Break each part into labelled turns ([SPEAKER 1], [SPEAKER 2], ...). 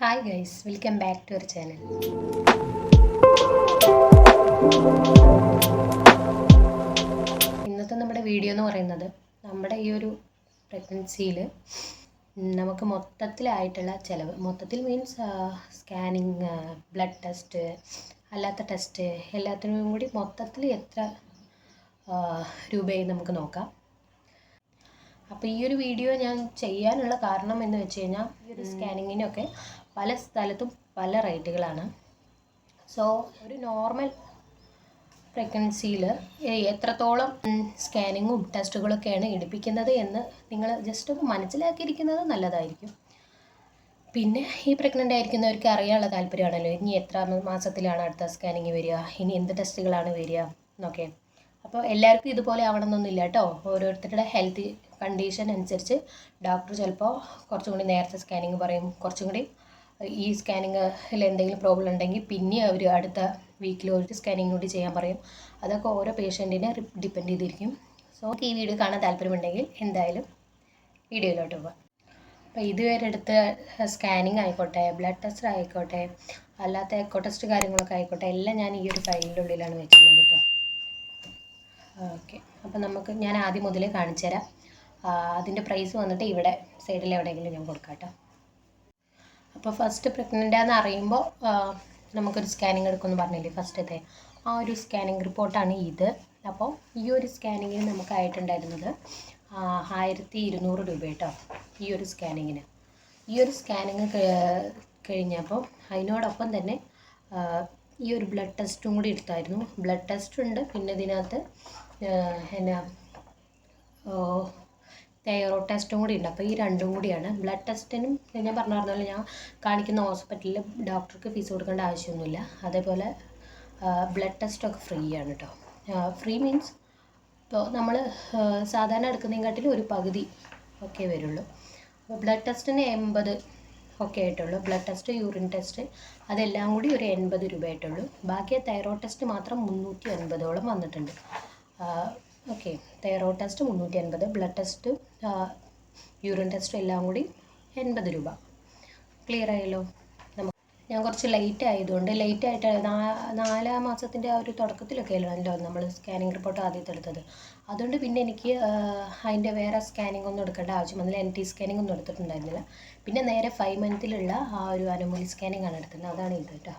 [SPEAKER 1] Hi guys welcome back to our channel ഇന്നത്തെ നമ്മുടെ video എന്ന് പറയുന്നത് നമ്മുടെ ഈ ഒരു പ്രഗ്നൻസിയിൽ നമുക്ക് മൊത്തത്തിലായിട്ടുള്ള ചിലവ് മൊത്തത്തിൽ മീൻസ് സ്കാനിങ് ബ്ലഡ് ടെസ്റ്റ് അല്ലാത്ത ടെസ്റ്റ് എല്ലാത്തിനും കൂടി മൊത്തത്തിൽ എത്ര രൂപയായി നമുക്ക് നോക്കാം. അപ്പോൾ ഈ ഒരു വീഡിയോ ഞാൻ ചെയ്യാനുള്ള കാരണം എന്ന് വെച്ച് കഴിഞ്ഞാൽ ഈ ഒരു സ്കാനിങ്ങിനൊക്കെ പല സ്ഥലത്തും പല റേറ്റുകളാണ്. സോ ഒരു നോർമൽ പ്രഗ്നൻസിയിൽ എത്രത്തോളം സ്കാനിങ്ങും ടെസ്റ്റുകളൊക്കെയാണ് എടുപ്പിക്കുന്നത് എന്ന് നിങ്ങൾ ജസ്റ്റ് ഒന്ന് മനസ്സിലാക്കിയിരിക്കുന്നത് നല്ലതായിരിക്കും. പിന്നെ ഈ പ്രഗ്നന്റ് ആയിരിക്കുന്നവർക്ക് അറിയാനുള്ള താല്പര്യമാണല്ലോ ഇനി എത്ര മാസത്തിലാണ് അടുത്ത സ്കാനിങ് വരിക ഇനി എന്ത് ടെസ്റ്റുകളാണ് വരിക എന്നൊക്കെ. അപ്പോൾ എല്ലാവർക്കും ഇതുപോലെ ആവണമെന്നൊന്നുമില്ല കേട്ടോ. ഓരോരുത്തരുടെ ഹെൽത്ത് കണ്ടീഷൻ അനുസരിച്ച് ഡോക്ടർ ചിലപ്പോൾ കുറച്ചും കൂടി നേരത്തെ സ്കാനിങ് പറയും. കുറച്ചും കൂടി ഈ സ്കാനിങ്ങിൽ എന്തെങ്കിലും പ്രോബ്ലം ഉണ്ടെങ്കിൽ പിന്നെ അവർ അടുത്ത വീക്കിൽ ഒരു സ്കാനിങ് കൂടി ചെയ്യാൻ പറയും. അതൊക്കെ ഓരോ പേഷ്യന്റിനെ ഡിപ്പെൻഡ് ചെയ്തിരിക്കും. സോ ഈ വീഡിയോ കാണാൻ താല്പര്യമുണ്ടെങ്കിൽ എന്തായാലും വീഡിയോയിലോട്ട് പോകാം അപ്പോൾ ഇതുവരെ എടുത്ത സ്കാനിങ് ആയിക്കോട്ടെ ബ്ലഡ് ടെസ്റ്റ് ആയിക്കോട്ടെ അല്ലാത്ത എക്കോ ടെസ്റ്റ് കാര്യങ്ങളൊക്കെ ആയിക്കോട്ടെ എല്ലാം ഞാൻ ഈ ഒരു ഫയലിന്റെ ഉള്ളിലാണ് വെച്ചിരുന്നത് കേട്ടോ ഓക്കെ അപ്പോൾ നമുക്ക് ഞാൻ ആദ്യം മുതലേ കാണിച്ചു തരാം അതിന്റെ പ്രൈസ് വന്നിട്ട് ഇവിടെ സൈഡിൽ എവിടെയെങ്കിലും ഞാൻ കൊടുക്കാം കേട്ടോ. അപ്പോൾ ഫസ്റ്റ് പ്രഗ്നന്റ് ആണെന്ന് അറിയുമ്പോൾ നമുക്കൊരു സ്കാനിങ് എടുക്കുമെന്ന് പറഞ്ഞില്ലേ ഫസ്റ്റത്തെ ആ ഒരു സ്കാനിങ് റിപ്പോർട്ടാണ് ഇത്. അപ്പോൾ ഈ ഒരു സ്കാനിങ്ങിന് നമുക്കായിട്ടുണ്ടായിരുന്നത് ആയിരത്തി ഇരുന്നൂറ് രൂപ കേട്ടോ ഈ ഒരു സ്കാനിങ്ങിന് ഈ ഒരു സ്കാനിങ് കഴിഞ്ഞപ്പോൾ അതിനോടൊപ്പം തന്നെ ഈ ഒരു ബ്ലഡ് ടെസ്റ്റും കൂടി എടുത്തായിരുന്നു. ബ്ലഡ് ടെസ്റ്റ് ഉണ്ട്. പിന്നെ ഇതിനകത്ത് എന്നാ ഓ, തൈറോ ടെസ്റ്റും കൂടി ഉണ്ട് അപ്പോൾ ഈ രണ്ടും കൂടിയാണ്. ബ്ലഡ് ടെസ്റ്റിനും ഞാൻ പറഞ്ഞ ഞാൻ കാണിക്കുന്ന ഹോസ്പിറ്റലിൽ ഡോക്ടർക്ക് ഫീസ് കൊടുക്കേണ്ട ആവശ്യമൊന്നുമില്ല. അതേപോലെ ബ്ലഡ് ടെസ്റ്റൊക്കെ ഫ്രീ ആണ് കേട്ടോ ഫ്രീ മീൻസ് ഇപ്പോൾ നമ്മൾ സാധാരണ എടുക്കുന്നതിനെക്കാട്ടിലും ഒരു പകുതി ഒക്കെ വരുള്ളൂ. അപ്പോൾ ബ്ലഡ് ടെസ്റ്റിന് എൺപത് ഒക്കെ ആയിട്ടുള്ളൂ. ബ്ലഡ് ടെസ്റ്റ് യൂറിൻ ടെസ്റ്റ് അതെല്ലാം കൂടി ഒരു എൺപത് രൂപ ആയിട്ടുള്ളൂ ബാക്കി തൈറോയ്ഡ് ടെസ്റ്റ് മാത്രം മുന്നൂറ്റി അൻപതോളം വന്നിട്ടുണ്ട്. ഓക്കെ തൈറോയ്ഡ് ടെസ്റ്റ് മുന്നൂറ്റി അൻപത് ബ്ലഡ് ടെസ്റ്റ് യൂറിൻ ടെസ്റ്റ് എല്ലാം കൂടി എൺപത് രൂപ. ക്ലിയർ ആയല്ലോ? നമുക്ക് ഞാൻ കുറച്ച് ലേറ്റ് ആയതുകൊണ്ട് ലേറ്റ് ആയിട്ട് നാലാം മാസത്തിന്റെ ആ ഒരു തുടക്കത്തിലൊക്കെ ആണല്ലോ നമ്മൾ സ്കാനിങ് റിപ്പോർട്ട് ആദ്യത്തെ എടുത്തത്. അതുകൊണ്ട് പിന്നെ എനിക്ക് അതിന്റെ വേറെ സ്കാനിങ് ഒന്നും എടുക്കേണ്ട ആവശ്യം വന്നില്ല. എൻ ടി സ്കാനിങ് ഒന്നും എടുത്തിട്ടുണ്ടായിരുന്നില്ല. പിന്നെ നേരെ ഫൈവ് മന്തിലുള്ള ആ ഒരു അനോമലി സ്കാനിങ് ആണ് എടുത്തത്. അതാണ് ഇത് കേട്ടോ.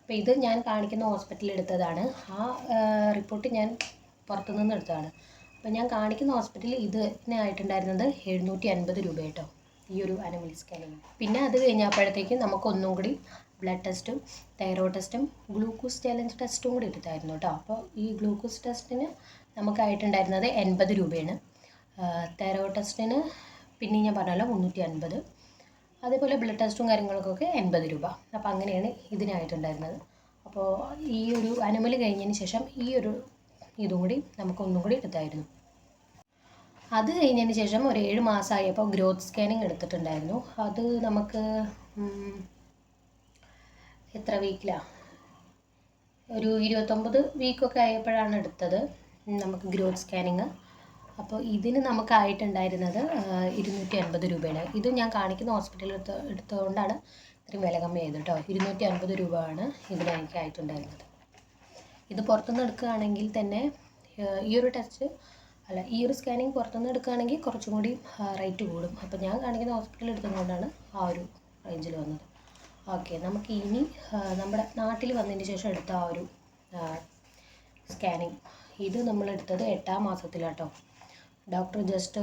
[SPEAKER 1] അപ്പോൾ ഇത് ഞാൻ കാണിക്കുന്ന ഹോസ്പിറ്റലിൽ എടുത്തതാണ്. ആ റിപ്പോർട്ട് ഞാൻ പുറത്തുനിന്ന് എടുത്തതാണ്. അപ്പോൾ ഞാൻ കാണിക്കുന്ന ഹോസ്പിറ്റലിൽ ഇതിനായിട്ടുണ്ടായിരുന്നത് എഴുന്നൂറ്റി അൻപത് രൂപ കേട്ടോ ഈ ഒരു അനിമൽ സ്കാനിങ് പിന്നെ അത് കഴിഞ്ഞപ്പോഴത്തേക്കും നമുക്ക് ഒന്നും കൂടി ബ്ലഡ് ടെസ്റ്റും തൈറോയ്ഡ് ടെസ്റ്റും ഗ്ലൂക്കോസ് ചാലഞ്ച് ടെസ്റ്റും കൂടി എടുത്തായിരുന്നു കേട്ടോ അപ്പോൾ ഈ ഗ്ലൂക്കോസ് ടെസ്റ്റിന് നമുക്കായിട്ടുണ്ടായിരുന്നത് എൺപത് രൂപയാണ്. തൈറോയ്ഡ് ടെസ്റ്റിന് പിന്നെ ഞാൻ പറഞ്ഞല്ലോ മുന്നൂറ്റി അൻപത് അതേപോലെ ബ്ലഡ് ടെസ്റ്റും കാര്യങ്ങൾക്കൊക്കെ എൺപത് രൂപ. അപ്പോൾ അങ്ങനെയാണ് ഇതിനായിട്ടുണ്ടായിരുന്നത്. അപ്പോൾ ഈ ഒരു അനിമൽ കഴിഞ്ഞതിന് ശേഷം ഈ ഒരു ഇതും കൂടി നമുക്ക് ഒന്നും കൂടി എടുത്തായിരുന്നു. അത് കഴിഞ്ഞതിന് ശേഷം ഒരു ഏഴ് മാസമായപ്പോൾ ഗ്രോത്ത് സ്കാനിങ് എടുത്തിട്ടുണ്ടായിരുന്നു. അത് നമുക്ക് എത്ര വീക്കിലാണ് ഒരു ഇരുപത്തൊമ്പത് വീക്കൊക്കെ ആയപ്പോഴാണ് എടുത്തത് നമുക്ക് ഗ്രോത്ത് സ്കാനിങ്. അപ്പോൾ ഇതിന് നമുക്കായിട്ടുണ്ടായിരുന്നത് ഇരുന്നൂറ്റി അൻപത് രൂപയാണ്. ഇത് ഞാൻ കാണിക്കുന്ന ഹോസ്പിറ്റലിൽ എടുത്ത എടുത്തതുകൊണ്ടാണ് ഇത്രയും വില കമ്മി ചെയ്തത് കേട്ടോ. ഇരുന്നൂറ്റി അൻപത് രൂപയാണ് ഇതിന് എനിക്ക് ആയിട്ടുണ്ടായിരുന്നത് ഇത് പുറത്തുനിന്ന് എടുക്കുകയാണെങ്കിൽ തന്നെ ഈ ഒരു ടെസ്റ്റ് അല്ല ഈ ഒരു സ്കാനിങ് പുറത്തുനിന്ന് എടുക്കുകയാണെങ്കിൽ കുറച്ചും കൂടി റേറ്റ് കൂടും. അപ്പോൾ ഞാൻ കാണിക്കുന്ന ഹോസ്പിറ്റലിൽ എടുത്തതുകൊണ്ടാണ് ആ ഒരു റേഞ്ചിൽ വന്നത്. ഓക്കെ നമുക്ക് ഇനി നമ്മുടെ നാട്ടിൽ വന്നതിന് ശേഷം എടുത്ത ആ ഒരു സ്കാനിങ് ഇത് നമ്മൾ എടുത്തത് എട്ടാം മാസത്തിലാട്ടോ. ഡോക്ടർ ജസ്റ്റ്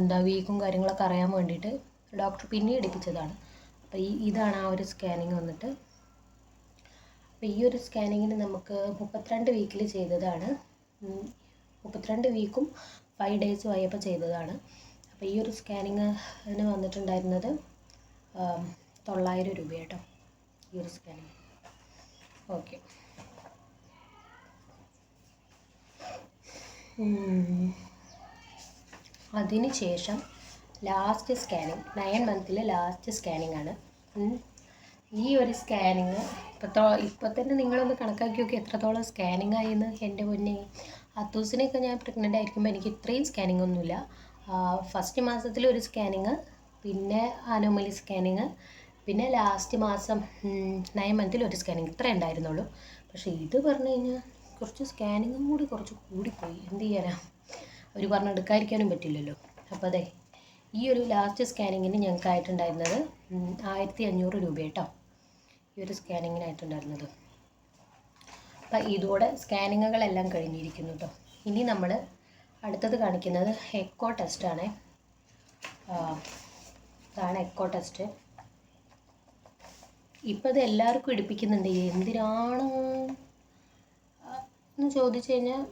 [SPEAKER 1] എന്താ വീക്കും കാര്യങ്ങളൊക്കെ അറിയാൻ വേണ്ടിയിട്ട് ഡോക്ടർ പിന്നെ എടുപ്പിച്ചതാണ്. അപ്പോൾ ഈ ഇതാണ് ആ ഒരു സ്കാനിങ് വന്നിട്ട് അപ്പോൾ ഈ ഒരു സ്കാനിങ്ങിന് നമുക്ക് മുപ്പത്തിരണ്ട് വീക്കിൽ ചെയ്തതാണ്. മുപ്പത്തിരണ്ട് വീക്കും ഫൈവ് ഡേയ്സും ആയപ്പോൾ ചെയ്തതാണ്. അപ്പോൾ ഈ ഒരു സ്കാനിങ്ങിന് വന്നിട്ടുണ്ടായിരുന്നത് തൊള്ളായിരം രൂപ കേട്ടോ ഈ ഒരു സ്കാനിങ് ഓക്കെ അതിന് ശേഷം ലാസ്റ്റ് സ്കാനിങ് നയൻ മന്തിലെ ലാസ്റ്റ് സ്കാനിങ് ആണ്. ഈ ഒരു സ്കാനിങ് ഇപ്പോഴത്തോ ഇപ്പോൾ തന്നെ നിങ്ങളൊന്ന് കണക്കാക്കി നോക്കി എത്രത്തോളം സ്കാനിങ് ആയിന്ന് എന്റെ പൊന്നെ. അത്തൂസിനെയൊക്കെ ഞാൻ പ്രഗ്നന്റ് ആയിരിക്കുമ്പോൾ എനിക്ക് ഇത്രയും സ്കാനിങ് ഒന്നുമില്ല. ഫസ്റ്റ് മാസത്തിൽ ഒരു സ്കാനിങ് പിന്നെ അനോമലി സ്കാനിങ് പിന്നെ ലാസ്റ്റ് മാസം നയൻ മന്തിൽ ഒരു സ്കാനിങ് ഇത്ര ഉണ്ടായിരുന്നുള്ളൂ. പക്ഷേ ഇത് പറഞ്ഞു കഴിഞ്ഞാൽ കുറച്ച് സ്കാനിങ്ങും കൂടി കുറച്ച് കൂടിപ്പോയി. എന്ത് ചെയ്യാനാ? അവർ പറഞ്ഞ് എടുക്കാതിരിക്കാനും പറ്റില്ലല്ലോ. അപ്പോൾ അതെ ഈ ഒരു ലാസ്റ്റ് സ്കാനിങ്ങിന് ഞങ്ങൾക്കായിട്ടുണ്ടായിരുന്നത് ആയിരത്തി അഞ്ഞൂറ് രൂപ കേട്ടോ ഈ ഒരു സ്കാനിങ്ങിനായിട്ടുണ്ടായിരുന്നത്. അപ്പം ഇതോടെ സ്കാനിങ്ങുകളെല്ലാം കഴിഞ്ഞിരിക്കുന്നു കേട്ടോ ഇനി നമ്മൾ അടുത്തത് കാണിക്കുന്നത് എക്കോ ടെസ്റ്റാണ് ഇതാണ് എക്കോ ടെസ്റ്റ്. ഇപ്പം ഇത് എല്ലാവർക്കും എടുപ്പിക്കുന്നുണ്ട് എന്തിനാണ്? എന്ന് ചോദിച്ചു കഴിഞ്ഞാൽ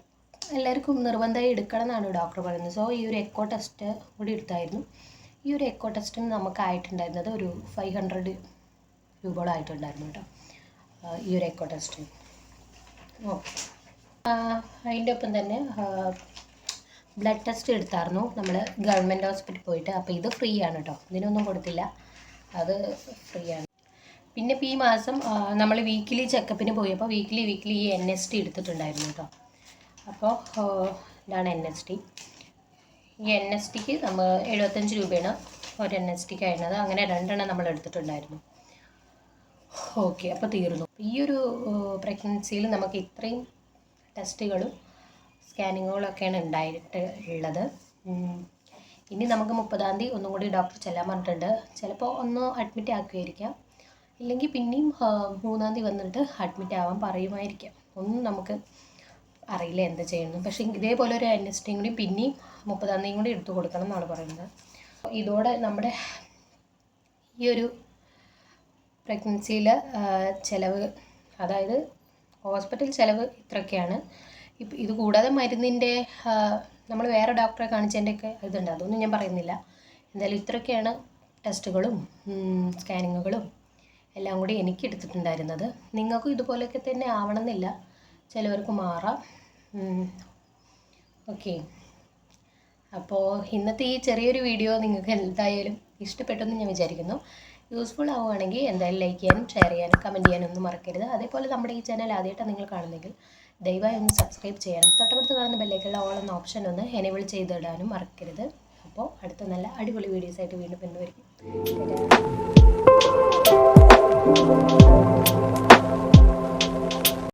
[SPEAKER 1] എല്ലാവർക്കും നിർബന്ധമായി എടുക്കണം എന്നാണ് ഡോക്ടർ പറയുന്നത്. സോ ഈ ഒരു എക്കോ ടെസ്റ്റ് കൂടി എടുത്തായിരുന്നു. ഈ ഒരു എക്കോ ടെസ്റ്റിന് നമുക്കായിട്ടുണ്ടായിരുന്നത് ഒരു ഫൈവ് ഹൺഡ്രഡ് രൂപയോളം ആയിട്ടുണ്ടായിരുന്നു കേട്ടോ ഈ ഒരു എക്കോ ടെസ്റ്റിന് അതിന്റെ ഒപ്പം തന്നെ ബ്ലഡ് ടെസ്റ്റ് എടുത്തായിരുന്നു നമ്മൾ ഗവൺമെന്റ് ഹോസ്പിറ്റലിൽ പോയിട്ട്. അപ്പോൾ ഇത് ഫ്രീ ആണ് കേട്ടോ. ഇതിനൊന്നും കൊടുത്തില്ല. അത് ഫ്രീ ആണ്. പിന്നെ ഇപ്പോൾ ഈ മാസം നമ്മൾ വീക്കിലി ചെക്കപ്പിന് പോയപ്പോൾ വീക്കിലി വീക്കിലി ഈ എൻ എസ് ടി എടുത്തിട്ടുണ്ടായിരുന്നു കേട്ടോ. അപ്പോൾ ഇതാണ് എൻ എസ് ടി ഈ എൻ എസ് ടിക്ക് നമ്മൾ എഴുപത്തഞ്ച് രൂപയാണ് ഒരു എൻ എസ് ടിക്ക് ആയിരുന്നത് അങ്ങനെ രണ്ടെണ്ണം നമ്മൾ എടുത്തിട്ടുണ്ടായിരുന്നു. ഓക്കെ അപ്പോൾ തീർന്നു. ഈ ഒരു പ്രഗ്നൻസിയിൽ നമുക്ക് ഇത്രയും ടെസ്റ്റുകളും സ്കാനിങ്ങുകളൊക്കെയാണ് ഉണ്ടായിട്ട് ഉള്ളത് ഇനി നമുക്ക് മുപ്പതാം തീയതി ഒന്നും കൂടി ഡോക്ടർ ചെല്ലാൻ പറഞ്ഞിട്ടുണ്ട്. ചിലപ്പോൾ ഒന്ന് അഡ്മിറ്റ് ആക്കുമായിരിക്കാം. ഇല്ലെങ്കിൽ പിന്നെയും മൂന്നാം തീയതി വന്നിട്ട് അഡ്മിറ്റ് ആവാൻ പറയുമായിരിക്കാം. ഒന്നും നമുക്ക് അറിയില്ല എന്താ ചെയ്യുന്നത് പക്ഷേ ഇതേപോലെ ഒരു എൻ കൂടി പിന്നെയും മുപ്പതാം തീയതി കൂടി എടുത്തു കൊടുക്കണം എന്നാണ് പറയുന്നത്. ഇതോടെ നമ്മുടെ ഈ ഒരു പ്രഗ്നൻസിയിൽ ചിലവ് അതായത് ഹോസ്പിറ്റൽ ചിലവ് ഇത്രയൊക്കെയാണ്. ഇപ്പം ഇത് കൂടാതെ മരുന്നിന്റെ നമ്മൾ വേറെ ഡോക്ടറെ കാണിച്ചതിന്റെയൊക്കെ ഇതുണ്ട്. അതൊന്നും ഞാൻ പറയുന്നില്ല. എന്തായാലും ഇത്രയൊക്കെയാണ് ടെസ്റ്റുകളും സ്കാനിങ്ങുകളും എല്ലാം കൂടി എനിക്ക് എടുത്തിട്ടുണ്ടായിരുന്നത്. നിങ്ങൾക്കും ഇതുപോലെയൊക്കെ തന്നെ ആവണമെന്നില്ല. ചിലവർക്ക് മാറാം. ഓക്കെ. അപ്പോൾ ഇന്നത്തെ ഈ ചെറിയൊരു വീഡിയോ നിങ്ങൾക്ക് എന്തായാലും ഇഷ്ടപ്പെട്ടെന്ന് ഞാൻ വിചാരിക്കുന്നു. യൂസ്ഫുൾ ആവുകയാണെങ്കിൽ എന്തായാലും ലൈക്ക് ചെയ്യാനും ഷെയർ ചെയ്യാനും കമന്റ് ചെയ്യാനും ഒന്നും മറക്കരുത്. അതേപോലെ നമ്മുടെ ഈ ചാനൽ ആദ്യമായിട്ടാണ് നിങ്ങൾ കാണുന്നെങ്കിൽ ദയവായി ഒന്ന് സബ്സ്ക്രൈബ് ചെയ്യാനും തൊട്ടടുത്ത് കാണുന്ന ബെല്ലേക്കുള്ള ഓൾ എന്ന ഓപ്ഷൻ ഒന്ന് എനേബിൾ ചെയ്തിടാനും മറക്കരുത്. അപ്പോൾ അടുത്ത നല്ല അടിപൊളി വീഡിയോസ് ആയിട്ട് വീണ്ടും പിന്തുവരിക്കും